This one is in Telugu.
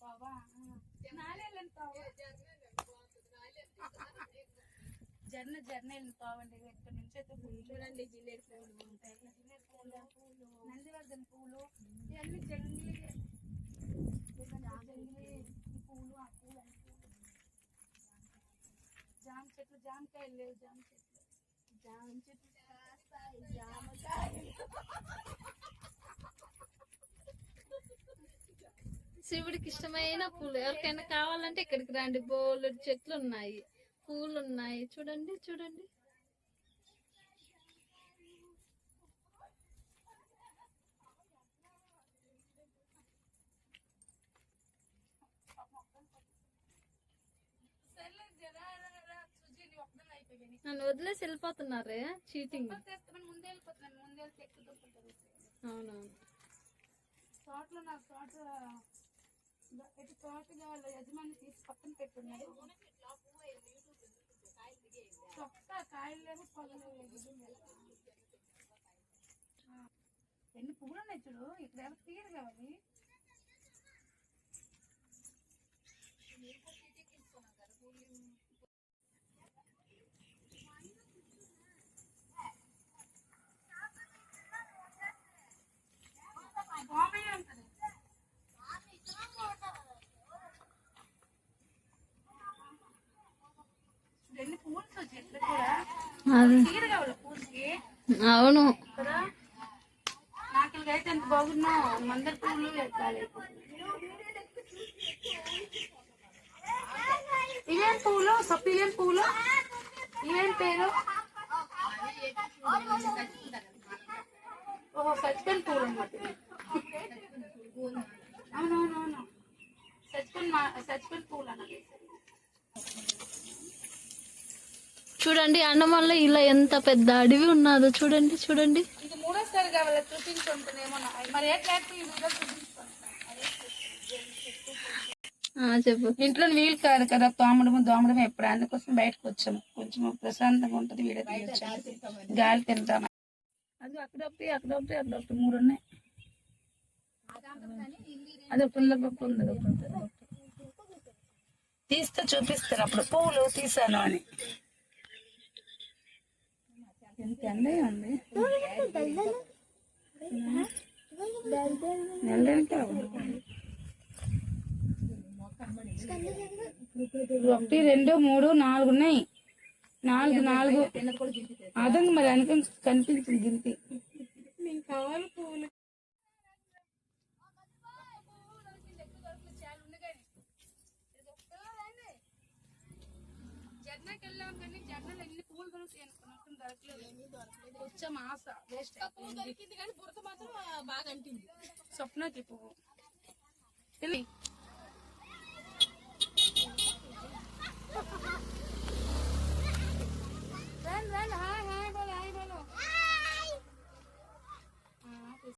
పావా నాలేళ్ళని పావా జర్న జర్నీళ్ళని పావండి ఇక్కడ నుంచి అయితే చూడండి జిల్లేడు పూలు ఉంటాయి జిల్లేడు పూలు నందివర్ధన పూలు ఇవన్నీ జంగిలీ జంగిలీ ఈ పూలు ఆ పూలు అన్ని పూలు జామ చెట్లు జామకాయలు లేవు జామ చెట్లు జామ చెట్లు శివుడికి ఇష్టమైన పూలు. ఎవరికైనా కావాలంటే ఇక్కడికి రండి. బోలు చెట్లు ఉన్నాయి పూలు ఉన్నాయి. చూడండి చూడండి. నన్ను వదిలేసి వెళ్ళిపోతున్నారే? చీటింగ్ అవునవును. తోటలో నాకు తోట ఇటు తోట వాళ్ళ యజమాని తీసి పక్కన పెట్టున్నాడు చొక్క కాయలు లేవు పొలం ఎన్ని పువ్వులు ఉన్నాయి చూడు? ఇక్కడ ఎవరు తీరు కావాలి మామయ్య ఉంటుంది ఎన్ని పువ్వులు చెట్లు కూడా అది తీరు కావాలి పూలకి అవును కదా నాకు అయితే ఎంత బాగున్నావు మందర పువ్వులు ఎక్కాలి ఇవేం పువ్వులు సొప్పు ఇవేం పువ్వులు ఇవేం పేరు? ఓహో సచిపోయిన పువ్వులు అనమాట అవునవునవును. మా సచిపోయిన పువ్వులు చూడండి అన్నమల్ల ఇలా ఎంత పెద్ద అడవి ఉన్నదో చూడండి చూడండి. చెప్పు. ఇంట్లో వీలు కాదు కదా తోమడము దోమడము ఎప్పుడు అందుకోసం బయటకు వచ్చాము. కొంచెం ప్రశాంతంగా ఉంటది తీయొచ్చు గాలి తింటాం. అది అక్కడ ఒకటి అక్కడ ఒకటి అక్కడ ఒకటి మూడు ఉన్నాయి. అది పుల్ల పప్పు ఉంది. తీస్తే చూపిస్తారు అప్పుడు పువ్వులు తీసాను అని. ఎంత ఎండ ఉంది. ఒకటి రెండు మూడు నాలుగు ఉన్నాయి. నాలుగు నాలుగు. అదంగా మరి అనుకో కనిపించింది గింతి కావాలి పువ్వులు జర్నకి వెళ్ళాం కానీ జర్నలు ఎన్ని పువ్వులు దొరుకుతాయి వచ్చాం ఆశ వేస్ట్ దొరికింది కానీ బురద మాత్రం బాగా అంటింది. స్వప్నకి పువ్వు